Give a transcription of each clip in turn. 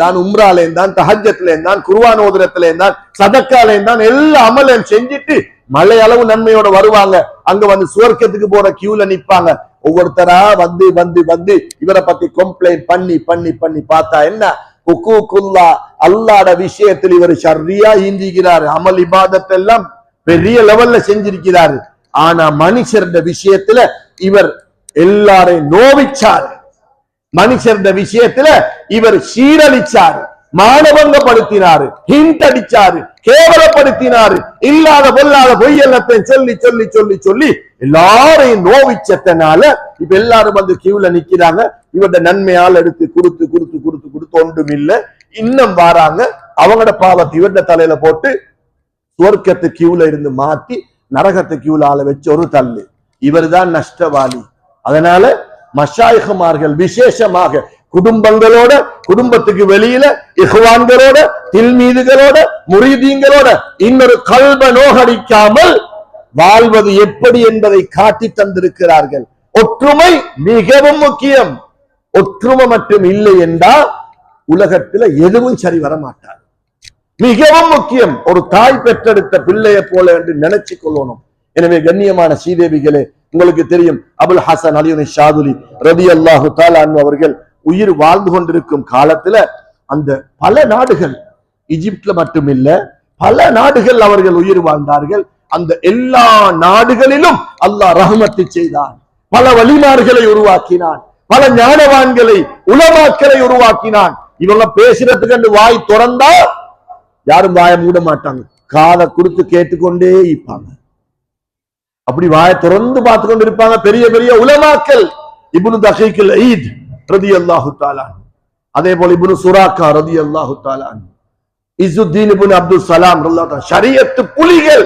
தான் உம்ரால தான் தஹஜத்துல தான் குர்வான் ஓதுரத்துல தான் சதக்கால தான் எல்லா அமலையும் செஞ்சுட்டு மழை அளவு நன்மையோட வருவாங்க. அங்க வந்து சுவர்க்கத்துக்கு போற கியூல நிப்பாங்க. ஒவ்வொருத்தரா வந்து வந்து வந்து இவரை பத்தி கம்ப்ளைண்ட் பண்ணி பண்ணி பண்ணி பார்த்தா என்ன? ஹுக்கூக்குல்லா அல்லாட விஷயத்தில் இவர் சரியா ஈந்திக்கிறாரு அமல் இபாதத்தெல்லாம் பெரிய லெவல்ல செஞ்சிருக்கிறாரு. ஆனா மனுஷருடைய விஷயத்துல இவர் எல்லாரையும் நோவிச்சாரு. மனுஷருட விஷயத்துல இவர் சீரழிச்சாரு மானபங்கப்படுத்தினாரு ஹிண்ட் அடிச்சாரு கேவலப்படுத்தினாரு இல்லாத பொல்லாத பொய்யெல்லத்தை சொல்லி சொல்லி சொல்லி சொல்லி எல்லாரையும் நோவிச்சத்தனால இப்ப எல்லாரும் வந்து கியூல நிக்கிறாங்க. இவருடைய நன்மையால் எடுத்து கொடுத்து கொடுத்து கொடுத்து கொடுத்து ஒன்றும் இல்ல. இன்னும் வாராங்க. அவங்களோட பாவத்தை இவருடைய தலையில போட்டு சுவர்க்கத்து கியூல இருந்து மாத்தி நரகத்து கியூல ஆள வச்சு ஒரு தள்ளு. இவர்தான் நஷ்டவாளி. அதனால மஷாயுகுமார்கள் விசேஷமாக குடும்பங்களோட குடும்பத்துக்கு வெளியில இஹ்வான்களோட தில்மீதுகளோட முறிதீங்களோட இன்னொரு கல்வ நோகடிக்காமல் வாழ்வது எப்படி என்பதை காட்டி தந்திருக்கிறார்கள். ஒற்றுமை மிகவும் முக்கியம். ஒற்றுமை மட்டும் இல்லை என்றால் உலகத்துல எதுவும் சரி வர மாட்டார் மிகவும் முக்கியம். ஒரு தாய் பெற்றெடுத்த பிள்ளையை போல என்று நினைச்சு கொள்ளணும். எனவே கண்ணியமான ஸ்ரீதேவிகளே உங்களுக்கு தெரியும். அபுல் ஹசன் அலியுனி ஷாதுலி ரதி அல்லாஹு தாலான் அவர்கள் உயிர் வாழ்ந்து கொண்டிருக்கும் காலத்துல அந்த பல நாடுகள் எகிப்துல மட்டுமில்ல பல நாடுகள் அவர்கள் உயிர் வாழ்ந்தார்கள். அந்த எல்லா நாடுகளிலும் அல்லாஹ் ரஹமத்து செய்தான். பல வழிமார்களை உருவாக்கினான். பல ஞானவான்களை உலமாக்களை உருவாக்கினான். இவங்க பேசுறதுக்கு அந்த வாய் திறந்தா யாரும் வாயை மூட மாட்டாங்க. காதை கொடுத்து கேட்டுக்கொண்டே இருப்பாங்க. அப்படி வாயை திறந்து பார்த்து கொண்டு இருப்பாங்க பெரிய பெரிய உலமாக்கல் இபுனு தஹீக்கில் ஈத் ரதி அல்லாஹு தாலான் அதே போல இபுனு சுராக்கா ரதி அல்லாஹு தாலான் இசுத்தீன் இப்னு அப்துல் சலாம் ஷரியத்து புலிகள்.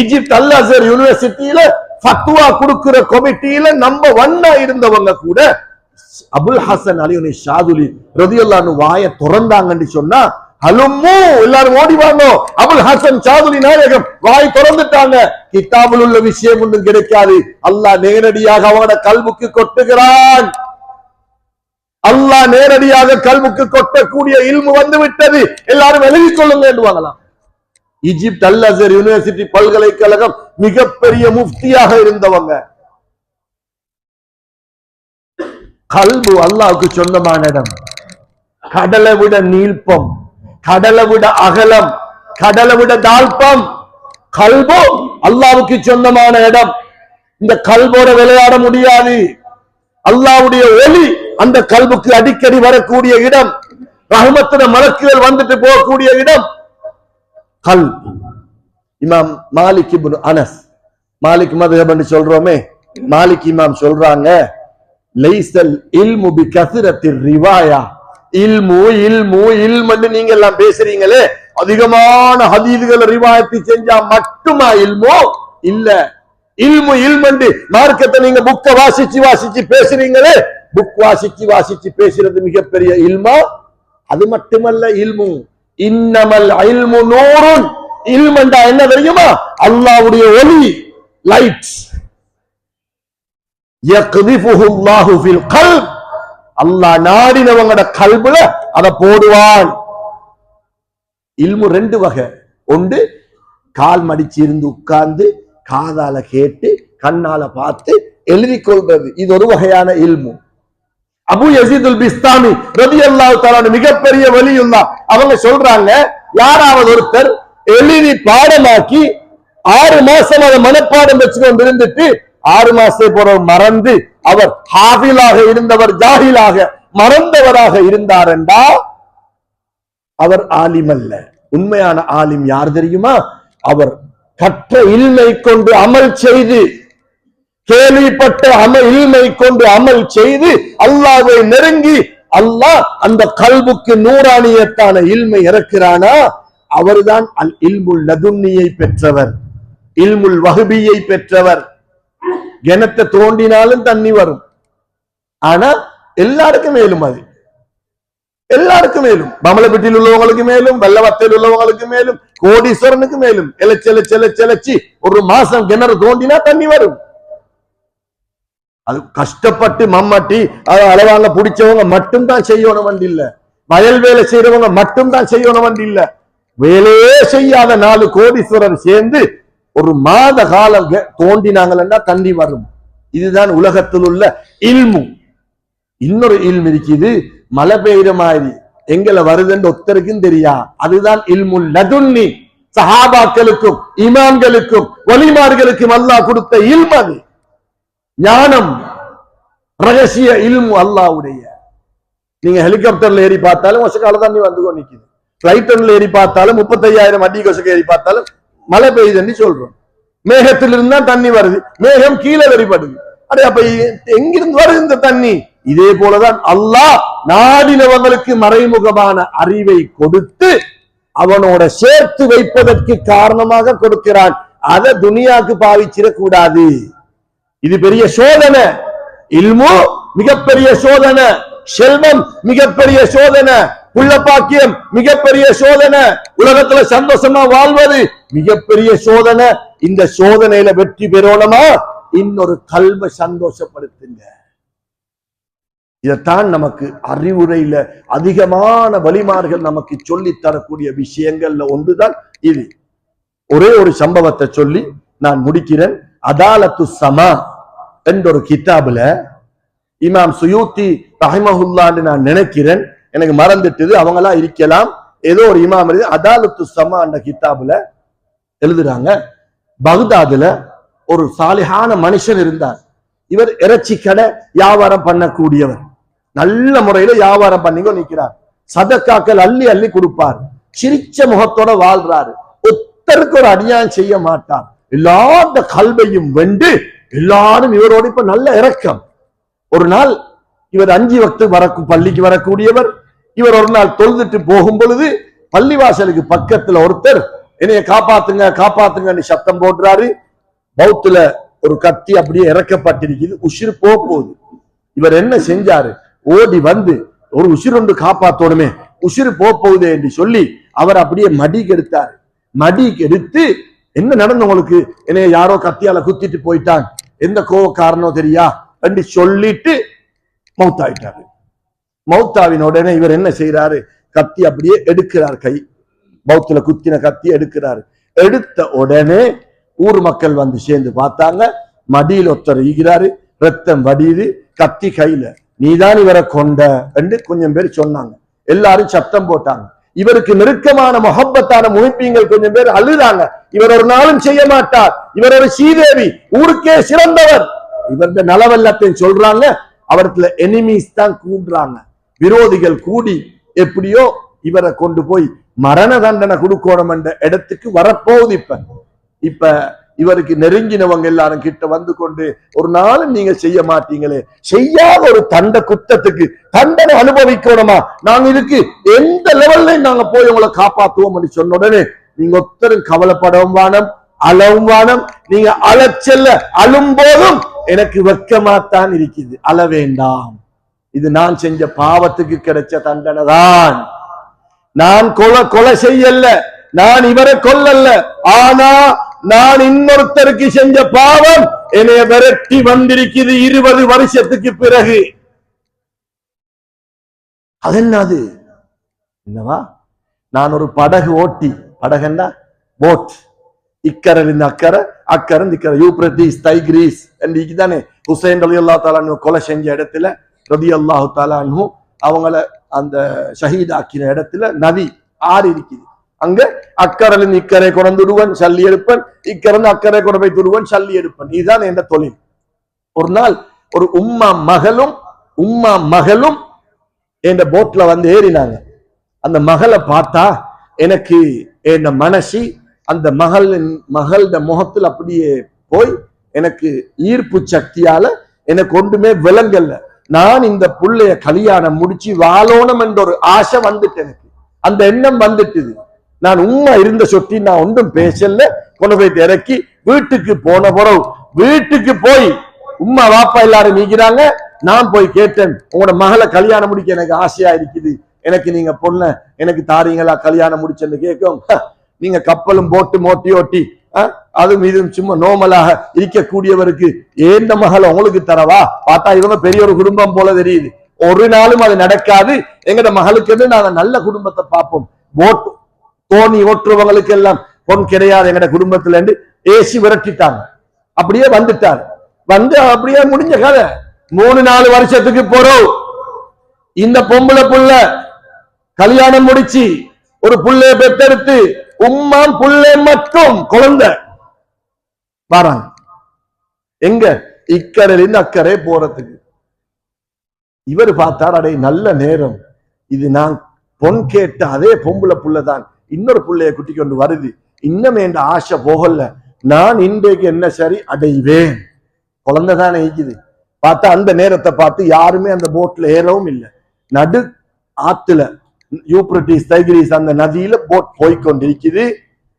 இஜிப்த் அல் அசர் யூனிவர்சிட்டியில ஃபத்வா கொடுக்கிற கமிட்டியில நம்ம ஒன்னா இருந்தவங்க கூட அபுல் ஹசன் அலியுனி ஷாதுலி ரதியுல்லான்னு வாயை திறந்தாங்கன்னு சொன்னா ஹலும்மு எல்லாரும் ஓடி வாங்க. அபுல் ஹசன் சாதுரி நாயகம் வாய் திறந்துட்டாங்க. கிட்டாபில் உள்ள விஷயம் ஒன்றும் கிடைக்காது. அல்லாஹ் நேரடியாக அவனோட கல்வுக்கு கொட்டுகிறான். அல்லாஹ் நேரடியாக கல்வுக்கு கொட்டக்கூடிய இல்மு வந்து விட்டது எல்லாரும் எழுதி கொள்ளுங்க என்று வாங்கலாம். ஈஜிப்த் அல் அசர் யூனிவர்சிட்டி பல்கலைக்கழகம் மிகப்பெரிய முஃப்தியாக இருந்தவங்க. கல்பு அல்லாவுக்கு சொந்தமான இடம். கடலை விட நீள்பம். கடலை விட அகலம் கடலை விட தாழ்பம் கல்போ அல்லாவுக்கு சொந்தமான இடம். இந்த கல்போட விளையாட முடியாது. அல்லாவுடைய ஒளி அந்த கல்புக்கு அடிக்கடி வரக்கூடிய இடம். ரஹமத்தின மலக்குகள் வந்துட்டு போகக்கூடிய இடம். கல் இமாம் மாலிக் இப்னு அனஸ். மாலிக் மதுகபன் சொல்றோமே. மாலிக் இமாம் சொல்றாங்க லைசல் இல்மு பி ரிவாயா. இல்மு இல்மு இல்மன்னு நீங்க எல்லாம் பேசுறீங்களே. அதிகமான ஹதீதுகளை ரிவாயத்து செஞ்சா மட்டுமா இல்மோ? இல்ல. இல்மு இல்மண்டு மார்க்கத்தை நீங்க புக்க வாசிச்சு வாசிச்சு பேசுறீங்களே. புக் வாசிச்சு வாசிச்சு பேசுறது மிகப்பெரிய இல்மா? அது மட்டுமல்ல இல்மு. இன்னமல் இல்மு நூறும் இல்மண்டா என்ன தெரியுமா? அல்லாவுடைய ஒளி லைட் يقذفه الله في القلب அல்லா நாடினவங்கட கல்புல அத போடுவான். இல்மு ரெண்டு வகை. ஒன்று கால் மடிச்சு இருந்து உட்கார்ந்து காதால கேட்டு கண்ணால பார்த்து எழுதி கொள்றது இது ஒரு வகையான இல்மு. அபு யசீதுல் பிஸ்தாமி ரதி அல்லாஹ் மிகப்பெரிய வலியுல்லா. அவங்க சொல்றாங்க யாராவது ஒருத்தர் எழுதி பாடமாக்கி ஆறு மாசம் அதை மனப்பாடம் வச்சு கொண்டு இருந்துட்டு ஆறு மாசத்தை போற மறந்து அவர் ஹாஃபிலாக இருந்தவர் ஜாஹிலாக மறந்தவராக இருந்தார் என்றா? அவர் ஆலிம் அல்ல. உண்மையான ஆலிம் யார் தெரியுமா? அவர் கற்ற இல்மை கொண்டு அமல் செய்து கேள்விப்பட்ட அமல் இல்மை கொண்டு அமல் செய்து அல்லாவை நெருங்கி அல்லாஹ் அந்த கல்புக்கு நூறாணியத்தான இல்மை இறக்கிறானா? அவர்தான் அல் இல்முல் லதுன்னியை பெற்றவர் இல்முல் வகுபியை பெற்றவர். கிணத்தை தோண்டினாலும் தண்ணி வரும். ஆனா எல்லாருக்கும் மேலும் அது. எல்லாருக்கும் மேலும். பமலப்பட்டியில் உள்ளவங்களுக்கு மேலும் வெள்ளவத்தையில் உள்ளவங்களுக்கு மேலும் கோடீஸ்வரனுக்கு மேலும். எலச்சி எலச்சி ஒரு மாசம் கிணறு தோண்டினா தண்ணி வரும். அது கஷ்டப்பட்டு மம்மட்டி அதை அளவாங்க பிடிச்சவங்க மட்டும்தான் செய்யணும் வண்டி இல்ல. வயல் வேலை செய்யறவங்க மட்டும்தான் செய்யணும் இல்ல. வேலையே செய்யாத நாலு கோடீஸ்வரர் சேர்ந்து ஒரு மாத காலம் தோண்டினாங்கன்னா தண்ணி வரும். இதுதான் உலகத்தில் உள்ள இல்மு. இன்னொரு இல்மு இருக்குது மழை பெய்யுற மாதிரி. எங்களை வருதுன்னு ஒத்தருக்கும் தெரியா? அதுதான் இல்முல் லதுன்னி சஹாபாக்களுக்கும் இமாம்களுக்கும் வலிமார்களுக்கும் அல்லாஹ் கொடுத்த இல்ம் அது. ஞானம் ரகசிய இல்மு அல்லாஹ்வுடைய. நீங்க ஹெலிகாப்டர்ல ஏறி பார்த்தாலும் வருஷக்கால தண்ணி வந்து கொண்டு நிக்குது பிளைட்டர்ல ஏறி பார்த்தாலும் முப்பத்தையாயிரம் அடி கொசுக்கு ஏறி பார்த்தாலும் மழை பெய்யுதுன்னு சொல்றோம். மேகத்திலிருந்து தான் தண்ணி வருது. மேகம் கீழே வெறிப்படுது அடே அப்ப எங்கிருந்து வருது இந்த தண்ணி? இதே போலதான் அல்லாஹ் நாடினவங்களுக்கு மறைமுகமான அறிவை கொடுத்து அவனோட சேர்த்து வைப்பதற்கு காரணமாக கொடுக்கிறான். அதை துனியாக்கு பாவிச்சிடக்கூடாது. இது பெரிய சோதனை. இல்மு மிகப்பெரிய சோதனை. செல்வம் மிகப்பெரிய சோதனை. உள்ள பாக்கியம் மிகப்பெரிய சோதனை. உலகத்துல சந்தோஷமா வாழ்வது மிகப்பெரிய சோதனை. இந்த சோதனையில வெற்றி பெறணுமா? இன்னொரு கல்வை சந்தோஷப்படுத்துங்க. இதைத்தான் நமக்கு அறிவுரையில அதிகமான வழிமார்கள் நமக்கு சொல்லி தரக்கூடிய விஷயங்கள்ல ஒன்றுதான் இது. ஒரே ஒரு சம்பவத்தை சொல்லி நான் முடிக்கிறேன். அதாலத்து சமா என்ற ஒரு கிதாபுல இமாம் சுயூத்தி ரஹிமஹுல்லான்னு நான் நினைக்கிறேன். எனக்கு மறந்துட்டுது அவங்களா இருக்கலாம். ஏதோ ஒரு இமாம் இருக்கு அதாலத்து சமா அந்த கிதாபுல எழுதுறாங்க. பகுதாதுல ஒரு சாலிகான மனுஷன் இருந்தார். இவர் இறைச்சி கடை வியாபாரம் பண்ணக்கூடியவர். நல்ல முறையில வியாபாரம் பண்ணிக்கோ நிற்கிறார் சதக்காக்கள் அள்ளி அள்ளி கொடுப்பார். சிரிச்ச முகத்தோட வாழ்றாரு. ஒத்தருக்கு ஒரு அநியாயம் செய்ய மாட்டார். எல்லாத்த கல்வையும் வென்று எல்லாரும் இவரோட இப்ப நல்ல இறக்கம் ஒரு நாள் இவர் அஞ்சு வக்து வரக்கு பள்ளிக்கு வரக்கூடியவர். இவர் ஒரு நாள் தொழுதுட்டு போகும் பொழுது பள்ளிவாசலுக்கு பக்கத்துல ஒருத்தர் என்னைய காப்பாத்துங்க காப்பாத்துங்கன்னு சத்தம் போடுறாரு. பௌத்துல ஒரு கத்தி அப்படியே இறக்கப்பட்டிருக்குது. உசிறு போக போகுது. இவர் என்ன செஞ்சாரு? ஓடி வந்து ஒரு உசிரொண்டு ஒன்று காப்பாத்தோணுமே உசிறு போக போகுதே என்று சொல்லி அவர் அப்படியே மடி எடுத்தாரு மடி கெடுத்து என்ன நடந்த உங்களுக்கு? என்னைய யாரோ கத்தியால குத்திட்டு போயிட்டான் எந்த கோவக்காரனோ தெரியா? என்று சொல்லிட்டு மௌத்தாயிட்டாரு மௌத்தாவின் உடனே இவர் என்ன செய்யறாரு கத்தி அப்படியே எடுக்கிறார் கை. பௌத்துல குத்தின கத்தி எடுக்கிறாரு. எடுத்த உடனே ஊர் மக்கள் வந்து சேர்ந்து பார்த்தாங்க. மடியில் ஒருத்தர் ஈகிறாரு ரத்தம் வடியுது. கத்தி கையில. நீதான் இவரை கொண்ட என்று கொஞ்சம் பேர் சொன்னாங்க. எல்லாரும் சத்தம் போட்டாங்க. இவருக்கு நெருக்கமான முகப்பத்தான முனிப்பீங்கள் கொஞ்சம் பேர் அழுதாங்க. இவர் ஒரு நாளும் செய்ய மாட்டார். இவர் ஒரு ஸ்ரீதேவி. ஊருக்கே சிறந்தவர். இவருடைய நலவல்லத்தையும் சொல்றாங்க. அவரத்துல எனிமீஸ் தான் கூடுறாங்க. விரோதிகள் கூடி எப்படியோ இவரை கொண்டு போய் மரண தண்டனை கொடுக்கணும் என்ற இடத்துக்கு வரப்போகுது இப்ப. இப்ப இவருக்கு நெருங்கினவங்க எல்லாரும் கிட்ட வந்து கொண்டு ஒரு நாளும் நீங்க செய்ய மாட்டீங்களே. செய்யாத ஒரு தண்ட குத்தத்துக்கு தண்டனை அனுபவிக்கணுமா? நாங்க இதுக்கு எந்த லெவல்ல நாங்க போய் உங்களை காப்பாத்துவோம் சொன்ன உடனே நீங்க ஒத்தரும் கவலைப்படவும் வானம் அளவும் வானம் நீங்க அலச்சல்ல அழும்போதும் எனக்கு வெக்கமாத்தான் இருக்குது. அள வேண்டாம். இது நான் செஞ்ச பாவத்துக்கு கிடைச்ச தண்டனை தான். நான் கொலை கொலை செய்யல நான் இவரை கொல்லல்ல. ஆனா நான் இன்னொருத்தருக்கு செஞ்ச பாவம் என்னைய விரட்டி வந்திருக்குது இருபது வருஷத்துக்கு பிறகு. அது என்னது என்னவா? நான் ஒரு படகு ஓட்டி படகுன்னா போட் இக்கரை இருந்து அக்கறை அக்கறை யூப்ரட்டிஸ் தைக்ரீஸ். என்று தானே ஹுசைன் ரலி அல்லா தாலானு கொலை செஞ்ச இடத்துல ரதி அல்லாஹு தாலானு அவங்கள அந்த ஷஹீதாக்கின இடத்துல நதி ஆறு இருக்குது. அங்க அக்கறையில் இக்கரை கொண்டுடுவன் சல்லி எடுப்பன். இக்கறந்து அக்கறை கொண்டு போய் துடுவன் சல்லி எடுப்பன். இதுதான் என்ற தொழில். ஒரு நாள் ஒரு உம்மா மகளும் உம்மா மகளும் என் போட்ல வந்து ஏறினாங்க. அந்த மகளை பார்த்தா எனக்கு என் மனசி அந்த மகளின் மகளோட முகத்தில் அப்படியே போய் எனக்கு ஈர்ப்பு சக்தியால எனக்கு ஒன்றுமே விளங்கல்ல நான் இந்த புள்ளைய கல்யாணம் முடிச்சு வாழணும் என்ற ஒரு ஆசை வந்துட்டு எனக்கு. அந்த எண்ணம் வந்துட்டுது. நான் உண்மை இருந்த சொட்டி நான் ஒன்றும் பேசல. கொண்டு போயிட்டு இறக்கி வீட்டுக்கு போன பிறகு வீட்டுக்கு போய் உம்மா வாப்பா எல்லாரும் நீக்கிறாங்க. நான் போய் கேட்டேன் உங்களோட மகளை கல்யாணம் முடிக்க எனக்கு ஆசையா இருக்குது. எனக்கு நீங்க பொண்ண எனக்கு தாரீங்களா கல்யாணம் முடிச்சேன்னு கேட்கும் நீங்க கப்பலும் போட்டு மோட்டி ஓட்டி அஹ், அதுவும் இதுவும் சும்மா நோமலாக இருக்கக்கூடியவருக்கு ஏந்த மகளை உங்களுக்கு தரவா? பார்த்தா இவங்க பெரிய ஒரு குடும்பம் போல தெரியுது. ஒரு நாளும் அது நடக்காது. எங்கட மகளுக்கு நாங்க நல்ல குடும்பத்தை பார்ப்போம். ஓட்டு தோணி ஓட்டுறவங்களுக்கு எல்லாம் பொன் கிடையாது எங்கட குடும்பத்துல இருந்து ஏசி விரட்டிட்டாங்க. அப்படியே வந்துட்டாரு. வந்து அப்படியே முடிஞ்ச கதை. மூணு நாலு வருஷத்துக்கு போறோம். இந்த பொம்பளை புள்ள கல்யாணம் முடிச்சு ஒரு புள்ளைய பெத்தெடுத்து உம்மாம் புள்ளை மட்டும் குழந்தை. வராங்க எங்க? இக்கரையில இருந்து அக்கறை போறதுக்கு. இவர் பார்த்தார் அடே நல்ல நேரம். இது நான் பொன் கேட்ட அதே பொம்பளை புள்ளதான். இன்னொரு புள்ளைய குட்டி கொண்டு வருது. இன்னும் என்ற ஆசை போகல. நான் இன்றைக்கு என்ன சரி? அடைவேன். குழந்தை தானே இருக்குது பார்த்தா அந்த நேரத்தை பார்த்து யாருமே அந்த போட்ல ஏறவும் இல்லை. நடு ஆத்துல யூப்ரட்டிஸ் தைகிரிஸ் அந்த நதியில போட் போய்க்கொண்டிருக்குது.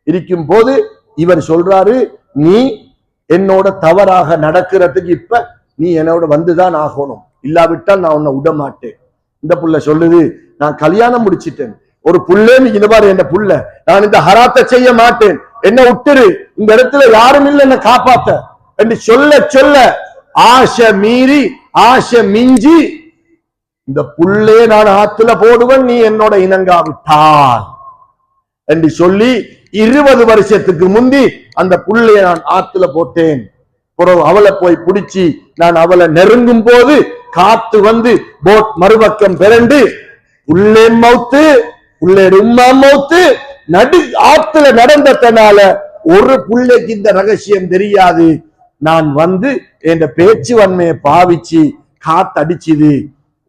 இருக்கும் போது இவர் சொல்றாரு நீ என்னோட தவறாக நடக்கிறதுக்கு இப்ப நீ என்னோட வந்துதான் ஆகணும். இல்லாவிட்டால் நான் உன்னை விட மாட்டேன் இந்த புள்ள சொல்லுது நான் கல்யாணம் முடிச்சிட்டேன். ஒரு புள்ளேன்னு இந்த பாரு என்ன புள்ள. நான் இந்த ஹராத்தை செய்ய மாட்டேன். என்ன விட்டுரு. இந்த இடத்துல யாரும் இல்லை என்ன காப்பாத்த. என்று சொல்ல சொல்ல ஆசை மீறி ஆசை மிஞ்சி இந்த புள்ளே நான் ஆத்துல போடுவேன் நீ என்னோட இணங்காவிட்டால் என்று சொல்லி இருபது வருஷத்துக்கு முந்தி அந்த புள்ளைய நான் ஆத்துல போட்டேன். பிறகு அவளை போய் பிடிச்சி நான் அவளை நெருங்கும் போது காத்து வந்து போட் மறுபக்கம் பிறண்டு உள்ளே மௌத்து உள்ளே உம்மா மௌத்து. நடு ஆத்துல நடந்ததனால ஒரு புள்ளைக்கு இந்த ரகசியம் தெரியாது. நான் வந்து என் பேச்சு வன்மையை பாவிச்சு காத்தடிச்சுது.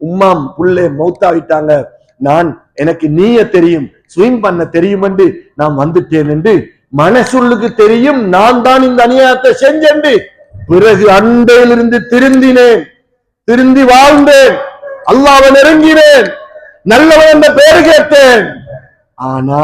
உம்மாம் புள்ளே மௌத்தாவிட்டாங்க நான் எனக்கு நீய தெரியும் ஸ்விம் பண்ண தெரியும் என்று நான் வந்துட்டேன் என்று மனசுள்ளுக்கு தெரியும் நான் தான் இந்த அநியாயத்தை செஞ்சென்று பிறகு அண்டையிலிருந்து திருந்தினேன். திருந்தி வாழ்ந்தேன். அல்லாவை நெருங்கினேன். நல்லவன் என்ற பெயர் கேட்டேன். ஆனா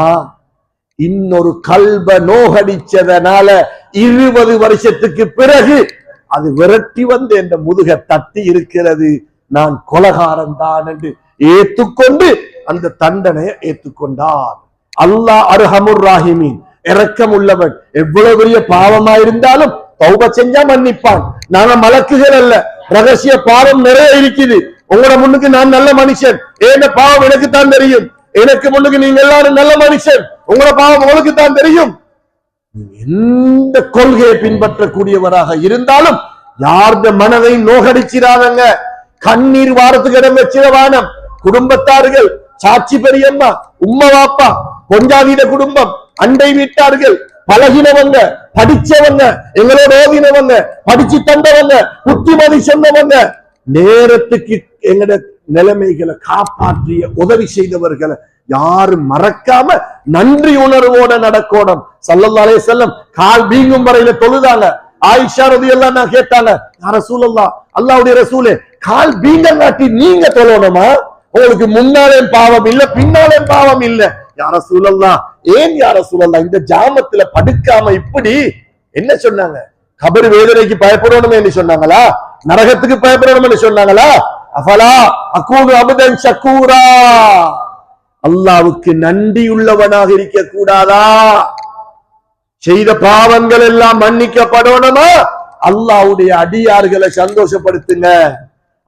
இன்னொரு கல்ப நோகடிச்சதனால இருபது வருஷத்துக்கு பிறகு அது விரட்டி வந்து என்ற முதுக தட்டி இருக்கிறது. நான் கொலகாரன் தான் என்று ஏத்துக்கொண்டு அந்த தண்டனையை ஏத்துக்கொண்டார் அல்லாஹ் அருஹமுர் ராஹிமீன். இரக்கம் உள்ளவன் எவ்வளவு பெரிய பாவமா இருந்தாலும் தௌப செஞ்சா மன்னிப்பான். நாங்க மலக்குகள் அல்ல. ரகசிய பாவம் நிறைய இருக்குது. உங்களோட முன்னுக்கு நான் நல்ல மனுஷன். ஏன பாவம் எனக்கு தான் தெரியும். எனக்கு முன்னுக்கு நீங்க எல்லாரும் நல்ல மனுஷன். உங்களோட பாவம் உங்களுக்கு தான் தெரியும் எந்த கொள்கையை பின்பற்றக்கூடியவராக இருந்தாலும் யார்த மனதை நோகடிச்சிடாதங்க. கண்ணீர் வாரத்துக்கு இடம் வச்சிட வானம். குடும்பத்தார்கள் சாட்சி பெரியம்மா உம்மா வாப்பா பொஞ்சாதீன குடும்பம் அண்டை வீட்டார்கள் பழகினவங்க படிச்சவங்க எங்களோட ஓதினவங்க படிச்சு தந்தவங்க புத்திமதி சொன்னவங்க நேரத்துக்கு எங்கட நிலைமைகளை காப்பாற்றிய உதவி செய்தவர்களை யாரும் மறக்காம நன்றி உணர்வோட நடக்கணும். சல்லல்லாலே செல்லம் கால் வீங்கும் வரையில தொழுதாங்க. ஆயிஷா எல்லாம் நான் கேட்டாங்க யா அல்லாவுடைய அல்லாஹ்வுடைய ரசூலே கால் நாட்டி நீங்க தொழணுமா? உங்களுக்கு முன்னாலே பாவம் இல்ல பின்னாலே பாவம் இல்ல. யார சூழல்லா ஏன் யார சூழல்லா இந்த ஜாமத்துல படுக்காம இப்படி? என்ன சொன்னாங்க? கபர் வேதனைக்கு பயப்படணுமே சொன்னாங்களா? நரகத்துக்கு பயப்படணும்னு என்று சொன்னாங்களா? அஃபலா அக்கூது அமுதன் சக்கூரா அல்லாவுக்கு நன்றி உள்ளவனாக இருக்க கூடாதா செய்த பாவங்கள் எல்லாம் மன்னிக்கப்படணுமா? அல்லாவுடைய அடியார்களை சந்தோஷப்படுத்துங்க.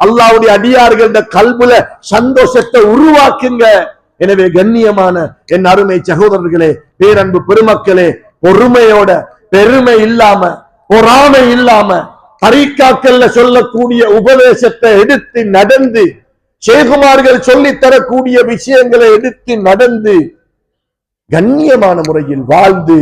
அல்லாவுடைய அடியார்கள கல்புல சந்தோஷத்தை உருவாக்குங்க. எனவே கண்ணியமான என் அருமை சகோதரர்களே பேரன்பு பெருமக்களே பொறுமையோட பெருமை இல்லாம பொறாமை இல்லாம பரிக்காக்கல்ல சொல்லக்கூடிய உபதேசத்தை எடுத்து நடந்து சேகுமார்கள் சொல்லி தரக்கூடிய விஷயங்களை எடுத்து நடந்து கண்ணியமான முறையில் வாழ்ந்து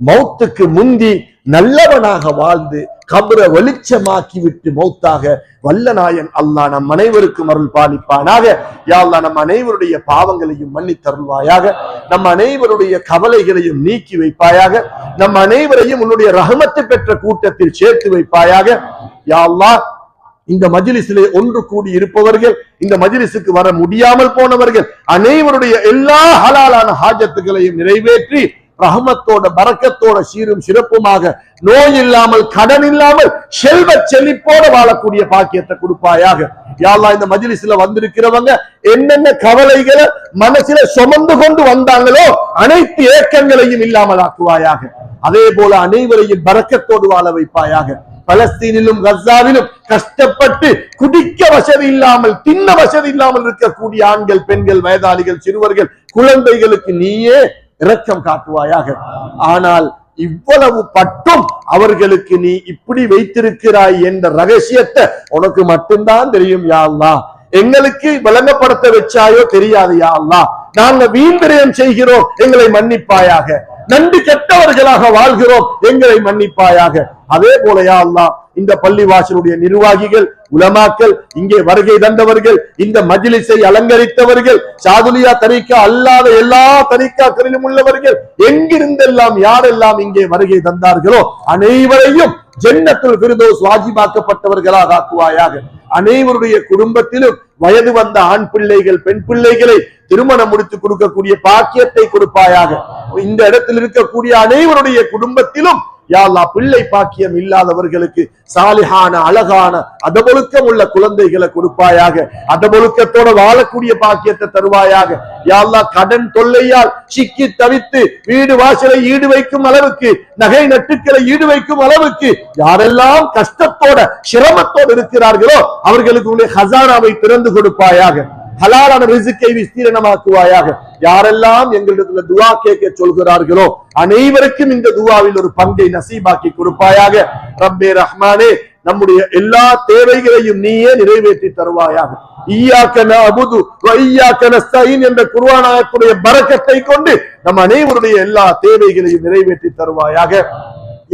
மௌத்துக்கு முந்தி நல்லவனாக வாழ்ந்து கபர வெளிச்சமாக்கி விட்டு மௌத்தாக வல்லநாயன் அல்லாஹ் நம் அனைவருக்கும் அருள் பாலிப்பானாக. யாழ்லா நம் அனைவருடைய பாவங்களையும் மன்னித்தருள்வாயாக நம் அனைவருடைய கவலைகளையும் நீக்கி வைப்பாயாக. நம் அனைவரையும் உன்னுடைய ரகமத்து பெற்ற கூட்டத்தில் சேர்த்து வைப்பாயாக. யாழ்லா இந்த மஜிலிசிலே ஒன்று கூடி இருப்பவர்கள் இந்த மஜிலிசுக்கு வர முடியாமல் போனவர்கள் அனைவருடைய எல்லா ஹலாலான ஹாஜத்துகளையும் நிறைவேற்றி ரஹமத்தோட பரக்கத்தோட சீரும் சிறப்புமாக நோய் இல்லாமல் கடன் இல்லாமல் செல்வ செழிப்போட வாழக்கூடிய பாக்கியத்தை கொடுப்பாயாக. யாழ்லா இந்த மஜிலிஸ்ல வந்திருக்கிறவங்க என்னென்ன கவலைகளை மனசுல சுமந்து கொண்டு வந்தாங்களோ அனைத்து ஏக்கங்களையும் இல்லாமல் ஆக்குவாயாக அதே போல அனைவரையும் பறக்கத்தோடு வாழ வைப்பாயாக. பலஸ்தீனிலும் கசாவிலும் கஷ்டப்பட்டு குடிக்க வசதி இல்லாமல் தின்ன வசதி இல்லாமல் இருக்கக்கூடிய ஆண்கள் பெண்கள் வயதாளிகள் சிறுவர்கள் குழந்தைகளுக்கு நீயே இரக்கம் காட்டுவாயாக. ஆனால் இவ்வளவு பட்டும் அவர்களுக்கு நீ இப்படி வைத்திருக்கிறாய் என்ற ரகசியத்தை உனக்கு மட்டும்தான் தெரியும் யாழ்லா எங்களுக்கு விளங்கப்படுத்த வச்சாயோ தெரியாது யாழ்லா நாங்க வீண்விரயம் செய்கிறோம் எங்களை மன்னிப்பாயாக. நன்றி கெட்டவர்களாக வாழ்கிறோம் எங்களை மன்னிப்பாயாக. அதே போல யாழ்லா இந்த பள்ளிவாசலுடைய நிர்வாகிகள் உலமாக்கள் இங்கே வருகை தந்தவர்கள் இந்த மஜிலிசை அலங்கரித்தவர்கள் சாதுலியா தரிக்கா அல்லாத எல்லா தரிக்காக்களிலும் உள்ளவர்கள் எங்கிருந்தெல்லாம் யாரெல்லாம் இங்கே வருகை தந்தார்களோ அனைவரையும் ஜென்னத்துல் ஃபிர்தௌஸ் வாஜிபாக்கப்பட்டவர்களாக ஆக்குவாயாக. அனைவருடைய குடும்பத்திலும் வயது வந்த ஆண் பிள்ளைகள் பெண் பிள்ளைகளை திருமணம் முடித்து கொடுக்கக்கூடிய பாக்கியத்தை கொடுப்பாயாக. இந்த இடத்தில் இருக்கக்கூடிய அனைவருடைய குடும்பத்திலும் யாழ்லா பிள்ளை பாக்கியம் இல்லாதவர்களுக்கு சாலிஹான அழகான அதபொழுக்கம் உள்ள குழந்தைகளை கொடுப்பாயாக. அதபொழுக்கத்தோட வாழக்கூடிய பாக்கியத்தை தருவாயாக. யாழ்லா கடன் தொல்லையால் சிக்கி தவித்து வீடு வாசலை ஈடு வைக்கும் அளவுக்கு நகை நட்டுக்களை ஈடு வைக்கும் அளவுக்கு யாரெல்லாம் கஷ்டத்தோட சிரமத்தோடு இருக்கிறார்களோ அவர்களுக்கு உடைய ஹசானாவை திறந்து கொடுப்பாயாக. ஹலாலான ரிசுக்கை விஸ்தீரணமாக்குவாயாக. யாரெல்லாம் எங்களிடத்துல துவா கேட்க சொல்கிறார்களோ அனைவருக்கும் இந்த துவாவில் ஒரு பங்கை நசீபாக்கி கொடுப்பாயாக. ரப்பே ரஹ்மானே நம்முடைய எல்லா தேவைகளையும் நீயே நிறைவேற்றி தருவாயாக. ஈயாக்க நஅபுது வ என்ற குருவானாயத்துடைய பரக்கத்தை கொண்டு நம் அனைவருடைய எல்லா தேவைகளையும் நிறைவேற்றி தருவாயாக.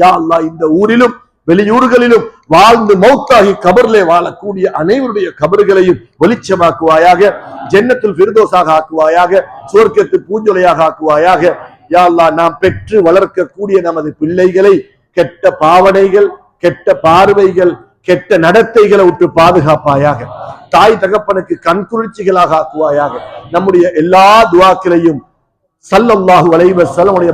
யா அல்லா இந்த ஊரிலும் வெளியூர்களிலும் வாழ்ந்து மௌத்தாகி கபர்லே வாழக்கூடிய அனைவருடைய கபர்களையும் வெளிச்சமாக்குவாயாக ஜென்னத்தில் ஃபிர்தோஸாக ஆக்குவாயாக சுவர்க்கத்து பூஞ்சொலையாக ஆக்குவாயாக. யாழ்லா நாம் பெற்று வளர்க்கக்கூடிய நமது பிள்ளைகளை கெட்ட பாவனைகள் கெட்ட பார்வைகள் கெட்ட நடத்தைகளை விட்டு பாதுகாப்பாயாக தாய் தகப்பனுக்கு கண்குளிர்ச்சிகளாக ஆக்குவாயாக நம்முடைய எல்லா துவாக்களையும் சல்லல்லாஹு அலைஹி வஸல்லம் உடைய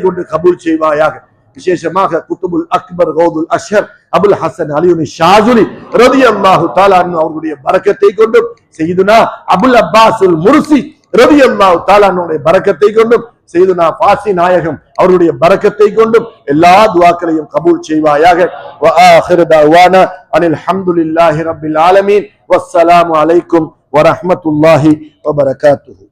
கொண்டு கபூல் செய்வாயாக. விசேஷமாக குத்துபுல் அக்பர் கௌதுல் அஷர் அபுல் ஹசன் அலியுனி ஷாஜுலி ரலியல்லாஹு தஆலா அன்ஹு அவர்களுடைய பரக்கத்தை கொண்டும் செய்துனா அபுல் அப்பாஸுல் முர்சி ரலியல்லாஹு தஆலா அன்ஹுடைய பரக்கத்தை கொண்டும் செய்துனா பாசி நாயகம் அவருடைய பரக்கத்தை கொண்டும் எல்லா துவாக்களையும் கபூல் செய்வாயாக வ ஆஹிரு தஅவானா அனில் ஹம்துலில்லாஹி ரப்பில் ஆலமீன் வஸ்ஸலாமு அலைக்கும் வரஹ்மத்துல்லாஹி வபரகாத்துஹு